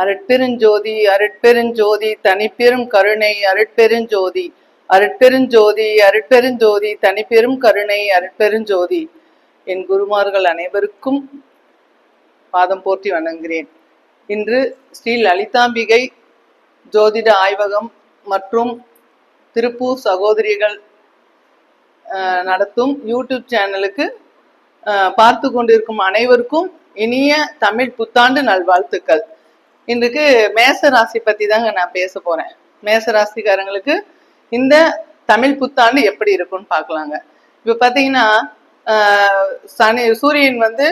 அருட்பெருஞ்சோதி அருட்பெருஞ்சோதி தனிப்பெரும் கருணை அருட்பெருஞ்சோதி. அருட்பெருஞ்சோதி அருட்பெருஞ்சோதி தனிப்பெரும் கருணை அருட்பெருஞ்சோதி. என் குருமார்கள் அனைவருக்கும் பாதம் போற்றி வணங்குகிறேன். இன்று ஸ்ரீ லலிதாம்பிகை ஜோதிட ஆய்வகம் மற்றும் திருப்பூர் சகோதரிகள் நடத்தும் யூடியூப் சேனலுக்கு பார்த்து கொண்டிருக்கும் அனைவருக்கும் இனிய தமிழ் புத்தாண்டு நல்வாழ்த்துக்கள். இன்றைக்கு மேச ராசி பத்தி தாங்க நான் பேச போறேன். மேச ராசிக்காரங்களுக்கு இந்த தமிழ் புத்தாண்டு எப்படி இருக்கும்னு பார்க்கலாங்க. இப்ப பாத்தீங்கன்னா சனி சூரியன் வந்து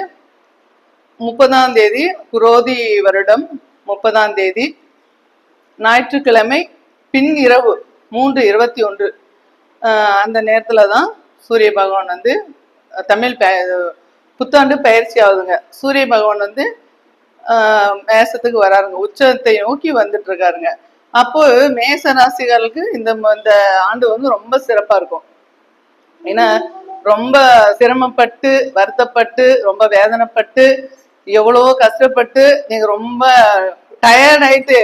முப்பதாம் தேதி குரோதி வருடம் முப்பதாம் தேதி ஞாயிற்றுக்கிழமை பின் இரவு மூன்று இருபத்தி ஒன்று. அந்த நேரத்துல தான் சூரிய பகவான் வந்து தமிழ் புத்தாண்டு பயிற்சி ஆகுதுங்க. சூரிய பகவான் வந்து மேசத்துக்கு வராருங்க. உச்சத்தை நோக்கி வந்துட்டு இருக்காருங்க அப்போ மேச ராசிகளுக்கு இந்த இந்த ஆண்டு வந்து ரொம்ப சிறப்பா இருக்கும். ஏன்னா ரொம்ப சிரமப்பட்டு வருத்தப்பட்டு ரொம்ப வேதனைப்பட்டு எவ்வளவோ கஷ்டப்பட்டு நீங்க ரொம்ப டயர்ட் ஆயிட்டு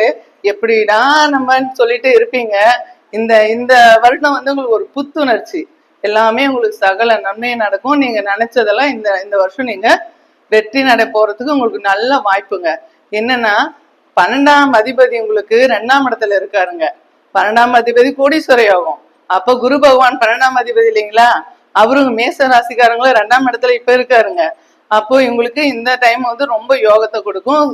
எப்படிடா நம்மன்னு சொல்லிட்டு இருப்பீங்க. இந்த இந்த வருடம் வந்து உங்களுக்கு ஒரு புத்துணர்ச்சி. எல்லாமே உங்களுக்கு சகல நன்மை நடக்கும். நீங்க நினைச்சதெல்லாம் இந்த இந்த வருஷம் நீங்க வெற்றி நடை போறதுக்கு உங்களுக்கு நல்ல வாய்ப்புங்க. என்னன்னா பன்னெண்டாம் அதிபதி உங்களுக்கு ரெண்டாம் இடத்துல இருக்காருங்க. பன்னெண்டாம் அதிபதி கோடீஸ்வர யோகம் அப்ப குரு பகவான் பன்னெண்டாம் அதிபதி இல்லைங்களா? அவரும் மேச ராசிக்காரங்களும் ரெண்டாம் இடத்துல இப்ப இருக்காருங்க. அப்போ இவங்களுக்கு இந்த டைம் வந்து ரொம்ப யோகத்தை கொடுக்கும்.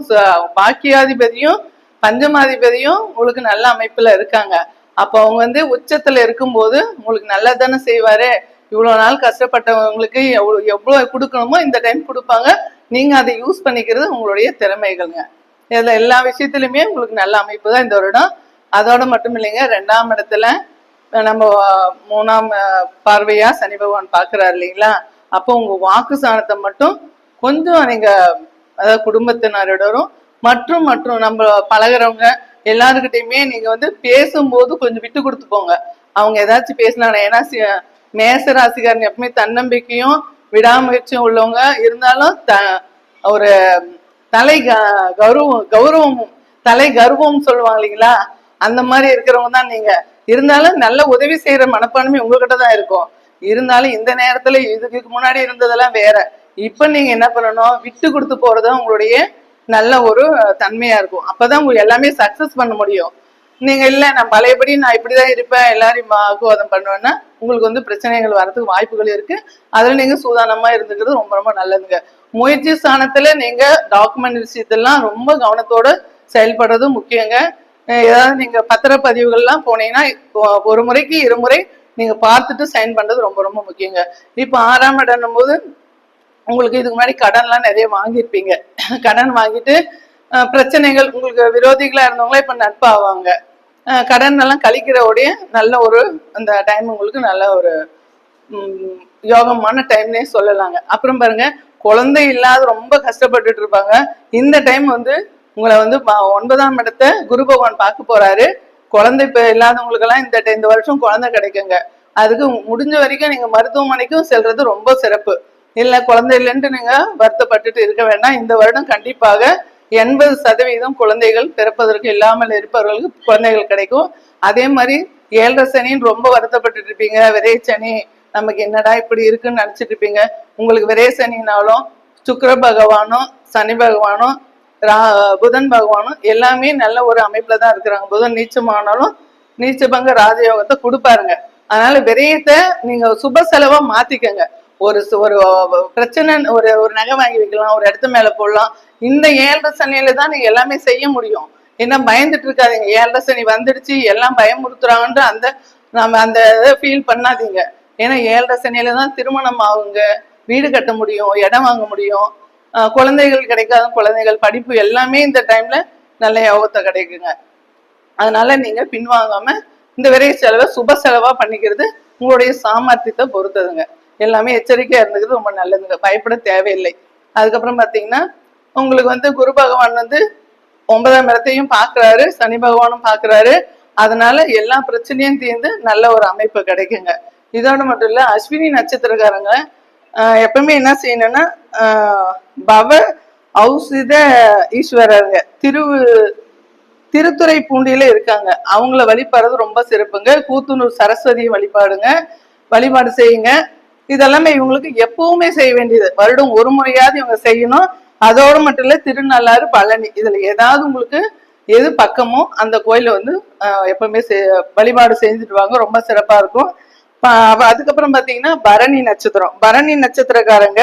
பாக்கியாதிபதியும் பஞ்சமாதிபதியும் உங்களுக்கு நல்ல அமைப்புல இருக்காங்க. அப்போ அவங்க வந்து உச்சத்துல இருக்கும்போது உங்களுக்கு நல்லதானே செய்வாரு? இவ்வளவு நாள் கஷ்டப்பட்டவங்களுக்கு எவ்வளவு எவ்வளவு கொடுக்கணுமோ இந்த டைம் கொடுப்பாங்க. நீங்க அதை யூஸ் பண்ணிக்கிறது உங்களுடைய திறமைகள்ங்க. இதுல எல்லா விஷயத்துலையுமே உங்களுக்கு நல்ல அமைப்பு தான் இந்த வருடம். அதோட மட்டும் இல்லைங்க ரெண்டாம் இடத்துல நம்ம மூணாம் பார்வையாக பார்வையா சனி பகவான் பாக்குறாரு இல்லைங்களா? அப்போ உங்க வாக்கு சாணத்தை மட்டும் கொஞ்சம் நீங்க அதாவது குடும்பத்தினரிடரும் மற்றும் மற்றும் நம்ம பழகுறவங்க எல்லாருக்கிட்டையுமே நீங்க வந்து பேசும்போது கொஞ்சம் விட்டு கொடுத்து போங்க. அவங்க ஏதாச்சும் பேசினாங்க ஏன்னா மேச ராசிக்காரன் எப்பவுமே தன்னம்பிக்கையும் விடாமுயற்சியும் உள்ளவங்க. இருந்தாலும் த ஒரு தலை க- கௌரவம் கௌரவம் தலை கர்வம் சொல்லுவாங்க இல்லைங்களா? அந்த மாதிரி இருக்கிறவங்க தான் நீங்க. இருந்தாலும் நல்ல உதவி செய்யற மனப்பான்மை உங்ககிட்ட தான் இருக்கும். இருந்தாலும் இந்த நேரத்துல இதுக்கு முன்னாடி இருந்ததெல்லாம் வேற. இப்ப நீங்க என்ன பண்ணணும்? விட்டு கொடுத்து போறது உங்களுடைய நல்ல ஒரு தன்மையா இருக்கும். அப்பதான் உங்களுக்கு எல்லாமே சக்சஸ் பண்ண முடியும். நீங்க இல்ல நான் பழையபடி நான் இப்படிதான் இருப்பேன் எல்லாரையும் வாக்குவாதம் பண்ணுவேன்னா உங்களுக்கு வந்து பிரச்சனைகள் வரதுக்கு வாய்ப்புகள் இருக்கு. அதுல நீங்க சூதானமா இருந்துக்கிறது ரொம்ப ரொம்ப நல்லதுங்க. முயற்சி ஸ்தானத்துல நீங்க டாக்குமெண்ட் விஷயத்தெல்லாம் ரொம்ப கவனத்தோட செயல்படுறது முக்கியங்க. ஏதாவது நீங்க பத்திரப்பதிவுகள்லாம் போனீங்கன்னா இப்போ ஒரு முறைக்கு இருமுறை நீங்க பார்த்துட்டு சைன் பண்றது ரொம்ப ரொம்ப முக்கியங்க. இப்போ ஆறாம் இடம் போது உங்களுக்கு இதுக்கு முன்னாடி கடன்லாம் நிறைய வாங்கியிருப்பீங்க. கடன் வாங்கிட்டு பிரச்சனைகள் உங்களுக்கு விரோதிகளா இருந்தவங்களே இப்ப நட்பாவாங்க. கடன் எல்லாம் கழிக்கிறவுடைய நல்ல ஒரு அந்த டைம் உங்களுக்கு நல்ல ஒரு யோகமான டைம்னே சொல்லலாங்க. அப்புறம் பாருங்க குழந்தை இல்லாத ரொம்ப கஷ்டப்பட்டுட்டு இருப்பாங்க. இந்த டைம் வந்து உங்களை வந்து ஒன்பதாம் இடத்தை குரு பகவான் பார்க்க போறாரு. குழந்தை இப்போ இல்லாதவங்களுக்கெல்லாம் இந்த இந்த வருஷம் குழந்தை கிடைக்குங்க. அதுக்கு முடிஞ்ச வரைக்கும் நீங்க மருத்துவமனைக்கும் செல்றது ரொம்ப சிறப்பு. இல்லை குழந்தை இல்லைன்ட்டு நீங்க வருத்தப்பட்டுட்டு இருக்க வேண்டாம். இந்த வருடம் கண்டிப்பாக எண்பது சதவீதம் குழந்தைகள் பிறப்பதற்கு இல்லாமல் இருப்பவர்களுக்கு குழந்தைகள் கிடைக்கும். அதே மாதிரி ஏழரை சனின்னு ரொம்ப வருத்தப்பட்டுட்டு இருப்பீங்க. விரைய சனி நமக்கு என்னடா இப்படி இருக்குன்னு நினைச்சிட்டு இருப்பீங்க. உங்களுக்கு விரைய சனினாலும் சுக்கர பகவானும் சனி பகவானும் புதன் பகவானும் எல்லாமே நல்ல ஒரு அமைப்புல தான் இருக்கிறாங்க. புதன் நீச்சமானாலும் நீச்சபங்க ராஜயோகத்தை கொடுப்பாருங்க. அதனால விரயத்தை நீங்க சுப செலவா மாத்திக்கங்க. ஒரு ஒரு பிரச்சனை ஒரு ஒரு நகை வாங்கி வைக்கலாம் ஒரு இடத்து மேல போடலாம். இந்த ஏழரை சனியில தான் நீங்க எல்லாமே செய்ய முடியும். ஏன்னா பயந்துட்டு இருக்காதீங்க. ஏழரை சனி வந்துடுச்சு எல்லாம் பயமுறுத்துறாங்கன்ற அந்த நம்ம அந்த இதை ஃபீல் பண்ணாதீங்க. ஏன்னா ஏழரை சனியில தான் திருமணம் ஆகுங்க. வீடு கட்ட முடியும் இடம் வாங்க முடியும். ஆஹ் குழந்தைகள் கிடைக்காத குழந்தைகள் படிப்பு எல்லாமே இந்த டைம்ல நல்ல யோகத்தை கிடைக்குங்க. அதனால நீங்க பின்வாங்காம இந்த விரை செலவை சுப செலவா பண்ணிக்கிறது உங்களுடைய சாமர்த்தியத்தை பொறுத்ததுங்க. எல்லாமே எச்சரிக்கையாக இருந்துக்கிறது ரொம்ப நல்லதுங்க. பயப்பட தேவையில்லை. அதுக்கப்புறம் பார்த்தீங்கன்னா உங்களுக்கு வந்து குரு பகவான் வந்து ஒன்பதாம் இடத்தையும் பார்க்கறாரு சனி பகவானும் பார்க்கறாரு அதனால எல்லா பிரச்சனையும் தீர்ந்து நல்ல ஒரு அமைப்பு கிடைக்குங்க. இதோட மட்டும் இல்லை அஸ்வினி நட்சத்திரக்காரங்க எப்பவுமே என்ன செய்யணும்னா பவ ஔசித ஈஸ்வரருங்க. திரு திருத்துறை பூண்டியில இருக்காங்க. அவங்கள வழிபடுறது ரொம்ப சிறப்புங்க. கூத்துனூர் சரஸ்வதி வழிபாடுங்க. வழிபாடு செய்யுங்க. இதெல்லாமே இவங்களுக்கு எப்பவுமே செய்ய வேண்டியது. வருடம் ஒரு முறையாவது இவங்க செய்யணும். அதோடு மட்டும் இல்லை திருநள்ளாறு பழனி இதுல ஏதாவது உங்களுக்கு எது பக்கமோ அந்த கோயிலை வந்து எப்பவுமே வழிபாடு செஞ்சுட்டு வாங்க. ரொம்ப சிறப்பாக இருக்கும். அதுக்கப்புறம் பாத்தீங்கன்னா பரணி நட்சத்திரம். பரணி நட்சத்திரக்காரங்க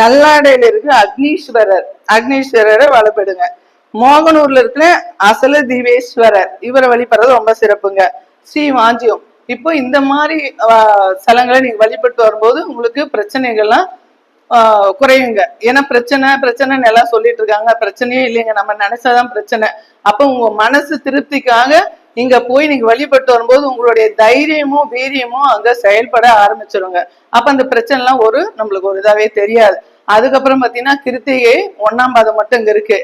நல்லாடையில இருக்கு அக்னீஸ்வரர் அக்னீஸ்வரரை வழிபடுங்க. மோகனூர்ல இருக்கிற அசல தீவேஸ்வரர் இவரை வழிபடுறது ரொம்ப சிறப்புங்க. ஸ்ரீ வாஞ்சியம் இப்போ இந்த மாதிரி ஆஹ், ஸ்தலங்களை நீங்க வழிபட்டு வரும்போது உங்களுக்கு பிரச்சனைகள்லாம் குறையுங்க. ஏன்னா பிரச்சனை பிரச்சனைன்னு எல்லாம் சொல்லிட்டு இருக்காங்க. பிரச்சனையே இல்லைங்க. நம்ம நினைச்சாதான் பிரச்சனை. அப்போ உங்க மனசு திருப்திக்காக இங்க போய் நீங்க வழிபட்டு வரும்போது உங்களுடைய தைரியமும் வீரியமும் அங்க செயல்பட ஆரம்பிச்சிருங்க. அப்ப அந்த பிரச்சனை எல்லாம் ஒரு நம்மளுக்கு ஒரு இதாவே தெரியாது. அதுக்கப்புறம் பாத்தீங்கன்னா கிருத்திகை ஒன்னாம் பாதம் மட்டும் இங்க இருக்கு.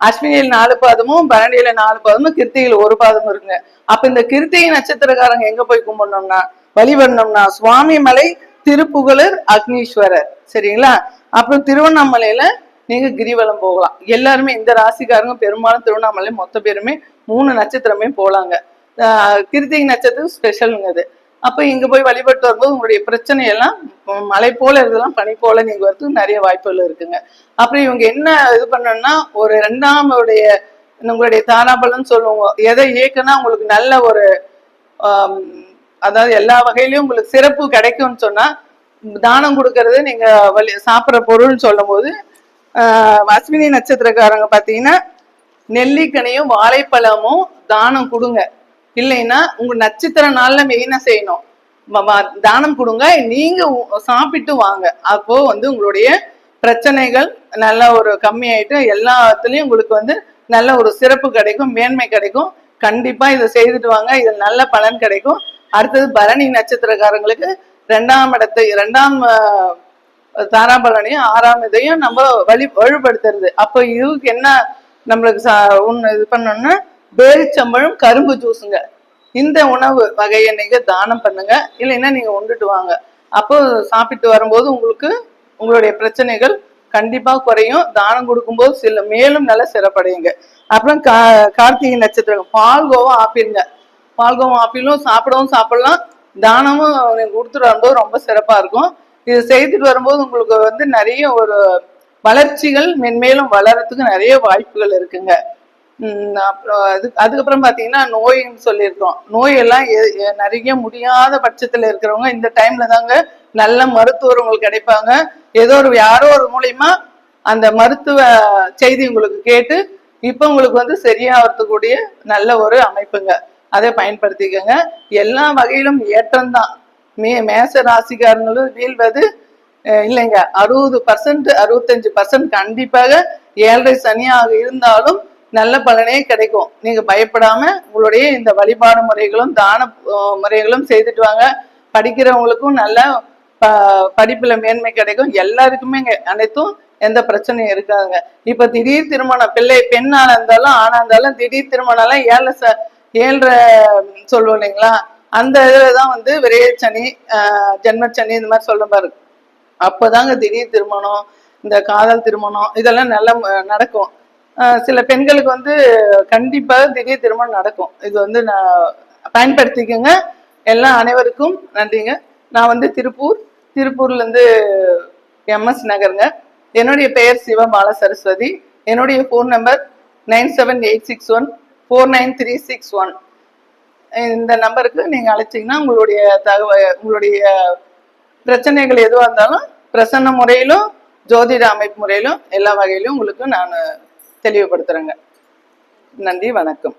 அஸ்வினியில் நாலு பாதமும் பரணியில நாலு பாதமும் கிருத்தியில் ஒரு பாதமும் இருக்குங்க. அப்ப இந்த கிருத்திகை நட்சத்திரக்காரங்க எங்க போய் கும்பிடணும்னா வழிபடணும்னா சுவாமி மலை திருப்புகழர் அக்னீஸ்வரர். சரிங்களா? அப்புறம் திருவண்ணாமலையில நீங்க கிரிவலம் போகலாம். எல்லாருமே இந்த ராசிக்காரங்க பெரும்பாலும் திருவண்ணாமலை மொத்த பேருமே மூணு நட்சத்திரமே போலாங்க. கிருத்திகை நட்சத்திரம் ஸ்பெஷலுங்க அது. அப்போ இங்கே போய் வழிபட்டு வரும்போது உங்களுடைய பிரச்சனை எல்லாம் மலை போல இருக்கலாம் பனி போல நீங்கள் வரதுக்கு நிறைய வாய்ப்புகள் இருக்குங்க. அப்புறம் இவங்க என்ன இது பண்ணணும்னா ஒரு ரெண்டாம் உடைய உங்களுடைய தாராபலம்னு சொல்லுவோம் எதை இயக்குனா உங்களுக்கு நல்ல ஒரு அதாவது எல்லா வகையிலையும் உங்களுக்கு சிறப்பு கிடைக்கும்னு சொன்னால் தானம் கொடுக்கறது நீங்கள் வழி சாப்பிட்ற பொருள்னு சொல்லும் போது அஸ்வினி நட்சத்திரக்காரங்க பார்த்தீங்கன்னா நெல்லிக்கனியும் வாழைப்பழமும் தானம் கொடுங்க. இல்லைன்னா உங்க நட்சத்திர நாள்ல மெயினா செய்யணும்? தானம் கொடுங்க. நீங்க சாப்பிட்டு வாங்க. அப்போ வந்து உங்களுடைய பிரச்சனைகள் நல்ல ஒரு கம்மியாயிட்டு எல்லாத்துலயும் உங்களுக்கு வந்து நல்ல ஒரு சிறப்பு கிடைக்கும் மேன்மை கிடைக்கும். கண்டிப்பா இதை செய்துட்டு வாங்க. இதில் நல்ல பலன் கிடைக்கும். அடுத்தது பரணி நட்சத்திரக்காரங்களுக்கு ரெண்டாம் இடத்தை ரெண்டாம் தாராபலனையும் ஆறாம் இதையும் நம்ம வழி வலுப்படுத்துறது. அப்போ இதுக்கு என்ன நம்மளுக்கு சா- ஒண்ணு இது பண்ணோம்னா பேரிச்சம்பழம் கரும்பு ஜூஸுங்க இந்த உணவு வகையை நீங்க தானம் பண்ணுங்க. இல்லைன்னா நீங்க உண்டுட்டு வாங்க. அப்போ சாப்பிட்டு வரும்போது உங்களுக்கு உங்களுடைய பிரச்சனைகள் கண்டிப்பா குறையும். தானம் கொடுக்கும்போது சில மேலும் நல்ல சிறப்படையுங்க. அப்புறம் கா கார்த்திகை நட்சத்திரம் பால்கோவா ஆப்பிளுங்க. பால்கோவா ஆப்பிளும் சாப்பிடவும் சாப்பிடலாம். தானமும் நீங்கள் கொடுத்துட்டு வரும்போது ரொம்ப சிறப்பாக இருக்கும். இது செய்துட்டு வரும்போது உங்களுக்கு வந்து நிறைய ஒரு வளர்ச்சிகள் மென்மேலும் வளரத்துக்கு நிறைய வாய்ப்புகள் இருக்குங்க. அப்புறம் அது அதுக்கப்புறம் பார்த்தீங்கன்னா நோயின்னு சொல்லியிருக்கோம் நோயெல்லாம் நிறைய முடியாத பட்சத்தில் இருக்கிறவங்க இந்த டைம்ல தாங்க நல்ல மருத்துவர் உங்களுக்கு கிடைப்பாங்க. ஏதோ ஒரு யாரோ ஒரு மூலியமா அந்த மருத்துவ செய்தி உங்களுக்கு கேட்டு இப்போ உங்களுக்கு வந்து சரியாகிறதுக்கூடிய நல்ல ஒரு அமைப்புங்க. அதை பயன்படுத்திக்கோங்க. எல்லா வகையிலும் ஏற்றம்தான். மே மேச ராசிக்காரங்களும் வீழ்வது இல்லைங்க. அறுபது பர்சன்ட் அறுபத்தஞ்சு பர்சன்ட் கண்டிப்பாக ஏழரை சனியாக இருந்தாலும் நல்ல பலனே கிடைக்கும். நீங்க பயப்படாம உங்களுடைய இந்த வழிபாடு முறைகளும் தான முறைகளும் செய்துட்டு வாங்க. படிக்கிறவங்களுக்கும் நல்ல ப- படிப்புல மேன்மை கிடைக்கும். எல்லாருக்குமே அனைத்தும் எந்த பிரச்சனையும் இருக்காதுங்க. இப்ப திடீர் திருமணம் பிள்ளை பெண்ணாக இருந்தாலும் ஆனா இருந்தாலும் திடீர் திருமணம் எல்லாம் ஏழை ச ஏழரை சொல்லுவோம் இல்லைங்களா? அந்த இதுலதான் வந்து விரையச்சனி ஜென்மச்சனி இந்த மாதிரி சொல்ல பாரு அப்போதாங்க திடீர் திருமணம் இந்த காதல் திருமணம் இதெல்லாம் நல்லா நடக்கும். சில பெண்களுக்கு வந்து கண்டிப்பாக திடீர் திருமணம் நடக்கும். இது வந்து நான் பயன்படுத்திக்கோங்க. எல்லாம் அனைவருக்கும் நன்றிங்க. நான் வந்து திருப்பூர். திருப்பூர்லேருந்து எம்எஸ் நகருங்க. என்னுடைய பெயர் சிவபால சரஸ்வதி. என்னுடைய phone number nine seven eight six one four nine three six one இந்த நம்பருக்கு நீங்கள் அழைச்சீங்கன்னா உங்களுடைய தகவல் உங்களுடைய பிரச்சனைகள் எதுவாக இருந்தாலும் பிரசன்ன முறையிலும் ஜோதிட அமைப்பு முறையிலும் எல்லா வகையிலும் உங்களுக்கு நான் தெளிவுபடுத்துறேங்க. நன்றி வணக்கம்.